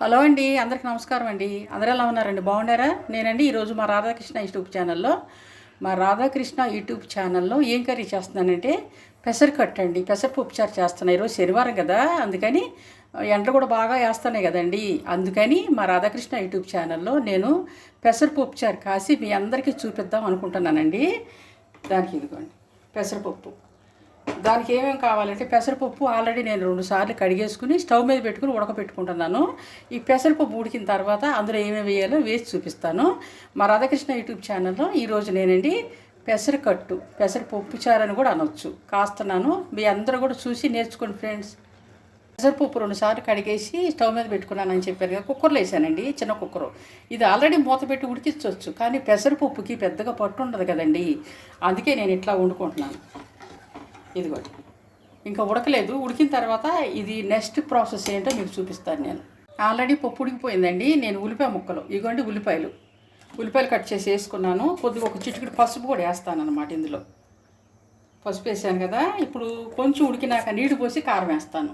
Hello అండి అందరికి నమస్కారం అండి. అందరూ ఎలా ఉన్నారండి? బాగున్నారా? నేనండి ఈరోజు మా రాధాకృష్ణ యూట్యూబ్ ఛానల్లో మా రాధాకృష్ణ యూట్యూబ్ ఛానల్లో ఏం కర్రీ చేస్తున్నానంటే పెసరకట్టు అండి. పెసరపప్పు చారు చేస్తున్నాను ఈరోజు శనివారం కదా అందుకని ఎండలు కూడా బాగా వేస్తున్నాయి కదండి. అందుకని మా రాధాకృష్ణ యూట్యూబ్ ఛానల్లో నేను పెసరపప్పు చారు కాసి మీ అందరికీ చూపిద్దాం అనుకుంటున్నానండి. దానికి ఇదిగోండి పెసరపప్పు. దానికి ఏమేమి కావాలంటే పెసరపప్పు ఆల్రెడీ నేను రెండు సార్లు కడిగేసుకుని స్టవ్ మీద పెట్టుకుని ఉడకపెట్టుకుంటున్నాను. ఈ పెసరపప్పు ఉడికిన తర్వాత అందులో ఏమేమి వేయాలో వేసి చూపిస్తాను. మా రాధాకృష్ణ యూట్యూబ్ ఛానల్లో ఈరోజు నేనండి పెసరకట్టు పెసరపప్పు చారని కూడా అనొచ్చు. కాస్తున్నాను. మీ అందరూ కూడా చూసి నేర్చుకోండి ఫ్రెండ్స్. పెసరపప్పు రెండు సార్లు కడిగేసి స్టవ్ మీద పెట్టుకున్నానని చెప్పారు కదా కుక్కర్లో వేసానండి చిన్న కుక్కరు. ఇది ఆల్రెడీ మూత పెట్టి ఉడికించవచ్చు కానీ పెసరపప్పుకి పెద్దగా పట్టు ఉండదు కదండి. అందుకే నేను ఇట్లా వండుకుంటున్నాను. ఇదిగోండి ఇంకా ఉడకలేదు. ఉడికిన తర్వాత ఇది నెక్స్ట్ ప్రాసెస్ ఏంటో మీకు చూపిస్తాను నేను. ఆల్రెడీ పప్పు ఉడికిపోయిందండి. నేను ఉల్లిపాయ ముక్కలు ఇదిగోండి ఉల్లిపాయలు. ఉల్లిపాయలు కట్ చేసి వేసుకున్నాను. కొద్దిగా ఒక చిటికెడు పసుపు కూడా వేస్తాను అనమాట ఇందులో. పసుపు వేసాను కదా. ఇప్పుడు కొంచెం ఉడికినాక నీళ్ళు పోసి కారం వేస్తాను.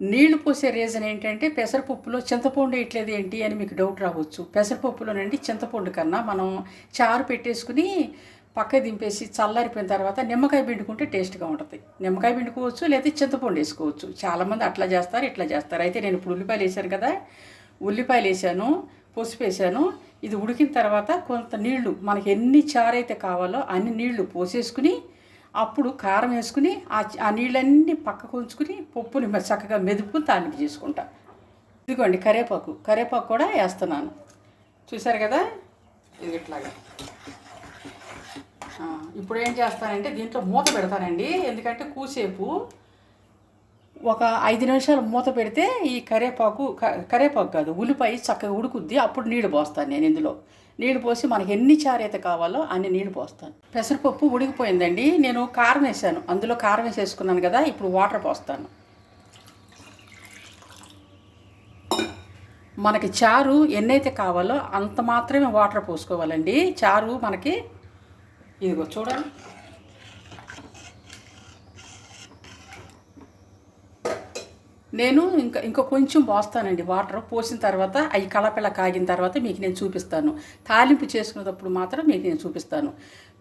నీళ్ళు పోసే రీజన్ ఏంటంటే పెసరపప్పులో చింతపండు వేయట్లేదు ఏంటి అని మీకు డౌట్ రావచ్చు. పెసరపప్పులోనండి చింతపండు కన్నా మనం చారు పెట్టేసుకుని పక్క దింపేసి చల్లారిపోయిన తర్వాత నిమ్మకాయ పిండుకుంటే టేస్ట్గా ఉంటుంది. నిమ్మకాయ పిండుకోవచ్చు లేదా చింతపండు వేసుకోవచ్చు. చాలామంది అట్లా చేస్తారు ఇట్లా చేస్తారు. అయితే నేను ఇప్పుడు ఉల్లిపాయలు వేసాను కదా ఉల్లిపాయలు వేసాను పసుపు వేసాను ఇది ఉడికిన తర్వాత కొంత నీళ్ళు మనకి ఎన్ని చారైతే కావాలో అన్ని నీళ్ళు పోసేసుకుని అప్పుడు కారం వేసుకుని ఆ ఆ నీళ్ళన్నీ పక్కకు ఉంచుకుని పప్పుని చక్కగా మెదుపుకుని తాలింపు చేసుకుంటా. ఇదిగోండి కరేపాకు. కరేపాకు కూడా వేస్తున్నాను. చూసారు కదా? ఇది ఇట్లాగా. ఇప్పుడు ఏం చేస్తానంటే దీంట్లో మూత పెడతానండి ఎందుకంటే కూసేపు ఒక ఐదు నిమిషాలు మూత పెడితే ఈ కరేపాకు క- కరేపాకు కాదు ఉల్లిపాయ చక్కగా ఉడుకుద్ది. అప్పుడు నీళ్ళు పోస్తాను నేను ఇందులో. నీళ్ళు పోసి మనకి ఎన్ని చారు అయితే కావాలో అన్ని నీళ్ళు పోస్తాను. పెసరపప్పు ఉడికిపోయిందండి. నేను కారం వేసాను. అందులో కారం వేసేసుకున్నాను కదా ఇప్పుడు వాటర్ పోస్తాను. మనకి చారు ఎన్నైతే కావాలో అంత మాత్రమే వాటర్ పోసుకోవాలండి. చారు మనకి ఇదిగో చూడండి. నేను ఇంకా ఇంకా కొంచెం పోస్తానండి. వాటర్ పోసిన తర్వాత అవి కలపెల కాగిన తర్వాత మీకు నేను చూపిస్తాను. తాలింపు చేసుకునేటప్పుడు మాత్రం మీకు నేను చూపిస్తాను.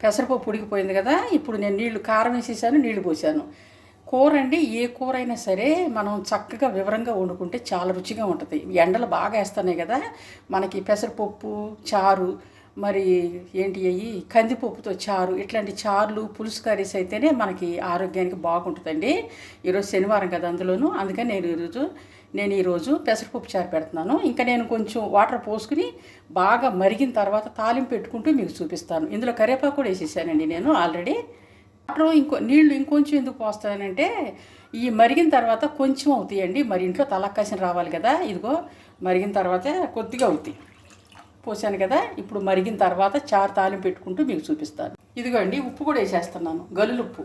పెసరపప్పు ఉడికిపోయింది కదా ఇప్పుడు నేను నీళ్ళు కారం వేసేసాను నీళ్ళు పోసాను. కూర అండి ఏ కూర అయినా సరే మనం చక్కగా వివరంగా వండుకుంటే చాలా రుచిగా ఉంటుంది. ఎండలు బాగా వేస్తున్నాయి కదా మనకి పెసరపప్పు చారు మరి ఏంటి అయ్యి కందిపప్పుతో చారు ఇట్లాంటి చారులు పులుసు కర్రీస్ అయితేనే మనకి ఆరోగ్యానికి బాగుంటుందండి. ఈరోజు శనివారం కదా అందులోనూ. అందుకని నేను ఈరోజు నేను ఈరోజు పెసరపప్పు చారు పెడుతున్నాను. ఇంకా నేను కొంచెం వాటర్ పోసుకుని బాగా మరిగిన తర్వాత తాలింపు పెట్టుకుంటూ మీకు చూపిస్తాను. ఇందులో కరివేపాకు కూడా వేసేసానండి నేను ఆల్రెడీ. వాటర్ ఇంకో నీళ్ళు ఇంకొంచెం ఎందుకు పోస్తానంటే ఈ మరిగిన తర్వాత కొంచెం అవుతాయండి. మరి ఇంట్లో తలక్కాసిన రావాలి కదా ఇదిగో మరిగిన తర్వాత కొద్దిగా అవుతాయి. పోసాను కదా ఇప్పుడు మరిగిన తర్వాత చారు తాలింపు పెట్టుకుంటూ మీకు చూపిస్తాను. ఇదిగోండి ఉప్పు కూడా వేసేస్తున్నాను గలులుప్పు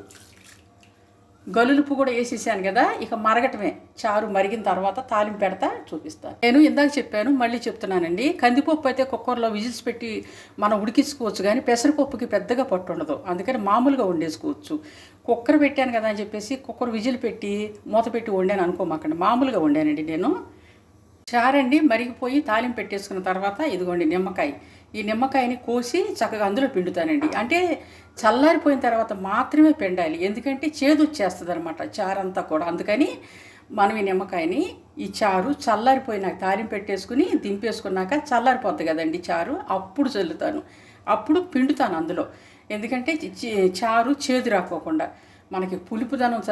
గలులుప్పు కూడా వేసేసాను కదా ఇక మరగటమే. చారు మరిగిన తర్వాత తాలింపు పెడతా చూపిస్తాను. నేను ఇందాక చెప్పాను మళ్ళీ చెప్తున్నానండి కందిపప్పు అయితే కుక్కర్లో విజిల్స్ పెట్టి మనం ఉడికించుకోవచ్చు కానీ పెసరపప్పుకి పెద్దగా పట్టు ఉండదు. అందుకని మామూలుగా వండేసుకోవచ్చు. కుక్కర్ పెట్టాను కదా అని చెప్పేసి కుక్కర్ విజిల్ పెట్టి మూత పెట్టి వండాను అనుకోమాకండి మామూలుగా వండానండి నేను. చారండి మరిగిపోయి తాలింపు పెట్టేసుకున్న తర్వాత ఇదిగోండి నిమ్మకాయ. ఈ నిమ్మకాయని కోసి చక్కగా అందులో పిండుతానండి. అంటే చల్లారిపోయిన తర్వాత మాత్రమే పిండాలి. ఎందుకంటే చేదు వచ్చేస్తుంది అనమాట చారంతా కూడా. అందుకని మనం ఈ నిమ్మకాయని ఈ చారు చల్లారిపోయినాక తాలింపు పెట్టేసుకుని దింపేసుకున్నాక చల్లారిపోద్ది కదండి చారు. అప్పుడు చల్లుతాను. అప్పుడు పిండుతాను అందులో. ఎందుకంటే చారు చేదు రాకోకుండా. మనకి పులుపుదనం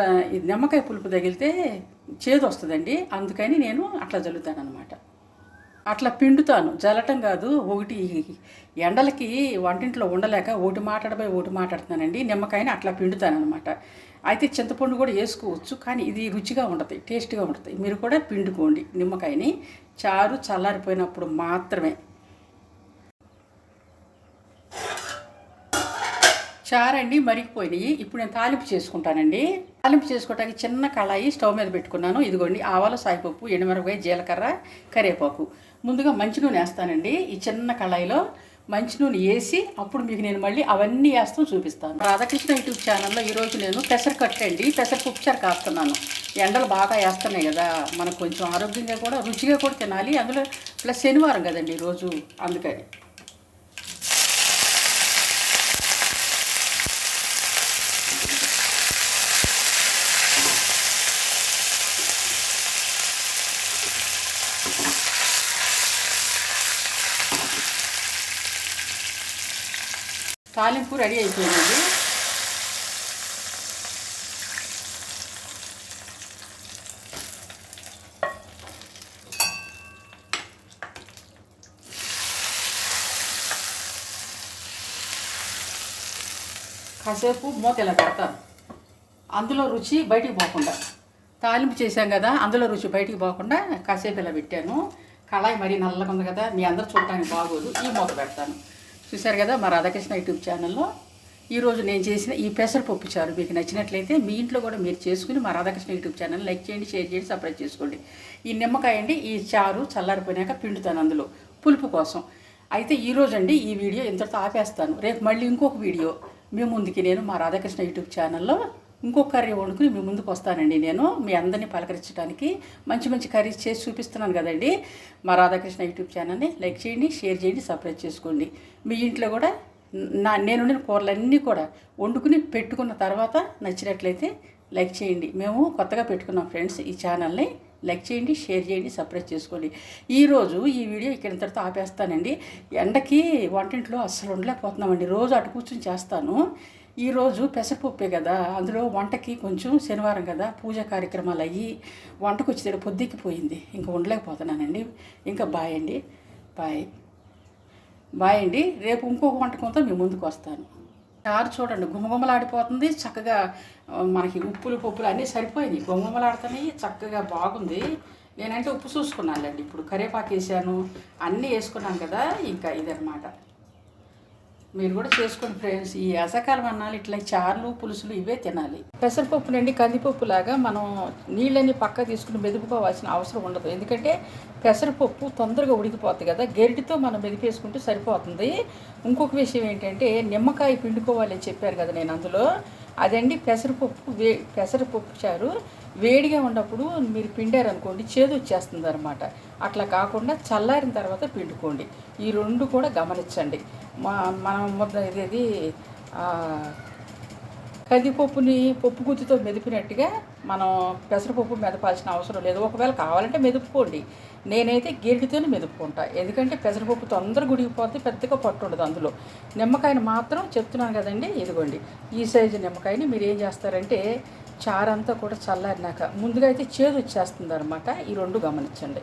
నిమ్మకాయ పులుపు తగిలితే చేదు వస్తుందండి అందుకని నేను అట్లా జల్లుతాను అనమాట అట్లా పిండుతాను. జల్లటం కాదు ఒకటి ఎండలకి వంటింట్లో ఉండలేక ఒకటి మాట్లాడబోయి ఒకటి మాట్లాడుతున్నానండి. నిమ్మకాయని అట్లా పిండుతాను అనమాట అయితే చింతపండు కూడా వేసుకోవచ్చు కానీ ఇది రుచిగా ఉంటుంది టేస్ట్గా ఉంటుంది మీరు కూడా పిండుకోండి నిమ్మకాయని. చారు చల్లారిపోయినప్పుడు మాత్రమే. చారండి మరిగిపోయినాయి. ఇప్పుడు నేను తాలింపు చేసుకుంటానండి. తాలింపు చేసుకోవడానికి చిన్న కళాయి స్టవ్ మీద పెట్టుకున్నాను. ఇదిగోండి ఆవాల సాయిపప్పు ఎండుమిరపకాయ జీలకర్ర కరివేపాకు. ముందుగా మంచి నూనె వేస్తానండి. ఈ చిన్న కళాయిలో మంచి నూనె వేసి అప్పుడు మీకు నేను మళ్ళీ అవన్నీ వేస్తాం చూపిస్తాను. రాధాకృష్ణ యూట్యూబ్ ఛానల్లో ఈరోజు నేను పెసర కట్టండి. పెసర పుప్చారు కాస్తున్నాను. ఎండలు బాగా వేస్తున్నాయి కదా. మనకు కొంచెం ఆరోగ్యంగా కూడా రుచిగా కూడా తినాలి. అందులో ప్లస్ శనివారం కదండి ఈరోజు. అందుకని. తాలింపు రెడీ అయిపోయింది కాసేపు మూత ఇలా పెడతాను. అందులో రుచి బయటికి పోకుండా. తాలింపు చేశాం కదా అందులో రుచి బయటికి పోకుండా కాసేపు ఇలా పెట్టాను. కళాయి మరీ నల్లగా ఉంది కదా మీ అందరు చూడటానికి బాగోదు. ఈ మూత పెడతాను. చూశారు కదా మా రాధాకృష్ణ యూట్యూబ్ ఛానల్లో. ఈరోజు నేను చేసిన ఈ పెసరపప్పు చారు. మీకు నచ్చినట్లయితే మీ ఇంట్లో కూడా మీరు చేసుకుని మా రాధాకృష్ణ యూట్యూబ్ ఛానల్ లైక్ చేయండి షేర్ చేయండి సబ్స్క్రైబ్ చేసుకోండి. ఈ నిమ్మకాయ అండి ఈ చారు చల్లారిపోయినాక పిండుతాను అందులో పులుపు కోసం. అయితే ఈరోజు అండి ఈ వీడియో ఇంతటితో ఆపేస్తాను. రేపు మళ్ళీ ఇంకొక వీడియో. మీ ముందుకి నేను మా రాధాకృష్ణ యూట్యూబ్ ఛానల్లో ఇంకొక కర్రీ వండుకుని మీ ముందుకు వస్తానండి నేను మీ అందరినీ పలకరించడానికి. మంచి మంచి కర్రీస్ చేసి చూపిస్తున్నాను కదండి. మా రాధాకృష్ణ యూట్యూబ్ ఛానల్ని లైక్ చేయండి షేర్ చేయండి సబ్స్క్రైబ్ చేసుకోండి. మీ ఇంట్లో కూడా నా నేను వండిన కూరలన్నీ కూడా వండుకుని పెట్టుకున్న తర్వాత నచ్చినట్లయితే లైక్ చేయండి. మేము కొత్తగా పెట్టుకున్నాం ఫ్రెండ్స్ ఈ ఛానల్ని. లైక్ చేయండి షేర్ చేయండి సబ్స్క్రైబ్ చేసుకోండి. ఈరోజు ఈ వీడియో ఇక్కడ ఇంతటితో ఆపేస్తానండి. ఎండకి వంటింట్లో అస్సలు ఉండలేకపోతున్నామండి. రోజు అటు కూర్చొని చేస్తాను. ఈరోజు పెసరపప్పే కదా అందులో వంటకి కొంచెం శనివారం కదా పూజ కార్యక్రమాలు అయ్యి వంటకు వచ్చేటప్పుడు పొద్దుకిపోయింది ఇంకా ఉండలేకపోతున్నానండి. ఇంకా బాయ్ అండి. బాయ్. బాయ్ అండి. రేపు ఇంకొక వంటకంతో మీ ముందుకు వస్తాను. చారు చూడండి. గుమగుమలాడిపోతుంది. చక్కగా మనకి ఉప్పులు పప్పులు అన్నీ సరిపోయినాయి. గుమగుమలాడుతున్నాయి. చక్కగా బాగుంది. నేనంటే ఉప్పు చూసుకున్నానులేండి. ఇప్పుడు కరివేపాకు వేసాను. అన్నీ వేసుకున్నాను కదా. ఇంకా ఇదనమాట మీరు కూడా చేసుకోండి ఫ్రెండ్స్. ఈ అసకాలం అన్నాలు ఇట్లా చార్లు పులుసులు ఇవే తినాలి. పెసరపప్పు నుండి కందిపప్పు లాగా మనం నీళ్ళని పక్క తీసుకుని మెదుపుకోవాల్సిన అవసరం ఉండదు. ఎందుకంటే పెసరపప్పు తొందరగా ఉడికిపోతుంది కదా. గరిటితో మనం మెదిపేసుకుంటే సరిపోతుంది. ఇంకొక విషయం ఏంటంటే నిమ్మకాయ పిండుకోవాలి అని చెప్పారు కదా నేను అందులో. అదండి పెసరపప్పు వే పెసరపప్పు చారు. వేడిగా ఉన్నప్పుడు మీరు పిండారనుకోండి చేదు వచ్చేస్తుంది అనమాట అట్లా కాకుండా చల్లారిన తర్వాత పిండుకోండి. ఈ రెండు కూడా గమనించండి. మా మనం ముద్ద ఇదేది కందిపప్పుని పప్పు గుత్తితో మెదిపినట్టుగా మనం పెసరపప్పు మెదపాల్సిన అవసరం లేదు. ఒకవేళ కావాలంటే మెదుపుకోండి. నేనైతే గిరిటితోనే మెదుపుకుంటా. ఎందుకంటే పెసరపప్పు తొందరగా గుడిగిపోతే పెద్దగా పట్టు ఉండదు అందులో. నిమ్మకాయని మాత్రం చెప్తున్నాను కదండి ఇదిగోండి. ఈ సైజు నిమ్మకాయని మీరు ఏం చేస్తారంటే చారంతా కూడా చల్లారినాక ముందుగా అయితే చేదు వచ్చేస్తుంది అనమాట ఈ రెండు గమనించండి.